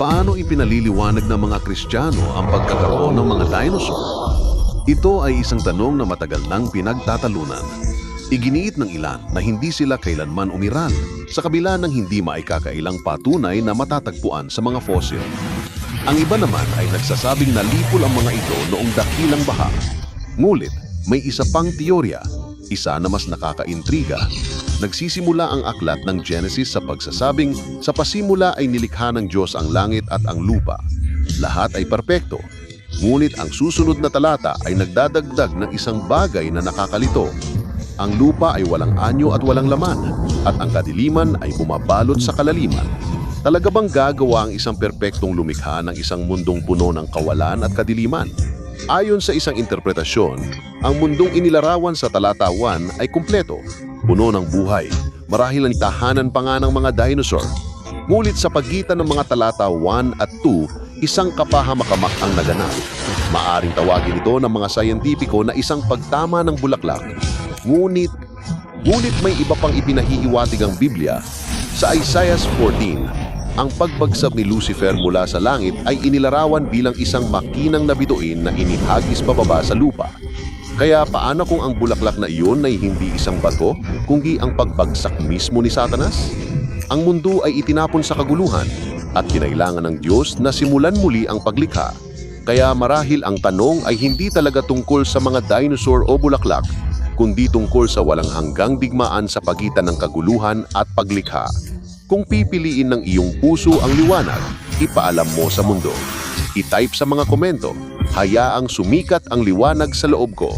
Paano ipinaliliwanag ng mga Kristiyano ang pagkakaroon ng mga dinosaur? Ito ay isang tanong na matagal nang pinagtatalunan. Iginiit ng ilan na hindi sila kailanman umiral sa kabila ng hindi maikakailang patunay na matatagpuan sa mga fossil. Ang iba naman ay nagsasabing nalipol ang mga ito noong dakilang baha. Ngulit, may isa pang teorya, isa na mas nakakaintriga. Nagsisimula ang aklat ng Genesis sa pagsasabing sa pasimula ay nilikha ng Diyos ang langit at ang lupa. Lahat ay perpekto. Ngunit ang susunod na talata ay nagdadagdag ng isang bagay na nakakalito. Ang lupa ay walang anyo at walang laman, at ang kadiliman ay bumabalot sa kalaliman. Talaga bang gagawa ang isang perpektong lumikha ng isang mundong puno ng kawalan at kadiliman? Ayon sa isang interpretasyon, ang mundong inilarawan sa talata 1 ay kumpleto, puno ng buhay, marahil ang tahanan pa nga ng mga dinosaur. Ngulit sa pagitan ng mga talata 1 at 2, isang kapahamakamak ang naganap. Maaring tawagin ito ng mga sayentipiko na isang pagtama ng bulaklak. Ngunit, ngunit may iba pang ipinahihiwatig ang Biblia. Sa Isaiah 14, ang pagbagsak ni Lucifer mula sa langit ay inilarawan bilang isang makinang na bituin na inihagis pababa sa lupa. Kaya paano kung ang bulaklak na iyon ay hindi isang bato, kundi ang pagbagsak mismo ni Satanas? Ang mundo ay itinapon sa kaguluhan at kinailangan ng Diyos na simulan muli ang paglikha. Kaya marahil ang tanong ay hindi talaga tungkol sa mga dinosaur o bulaklak, kundi tungkol sa walang hanggang digmaan sa pagitan ng kaguluhan at paglikha. Kung pipiliin ng iyong puso ang liwanag, ipaalam mo sa mundo. I-type sa mga komento, hayaang sumikat ang liwanag sa loob ko.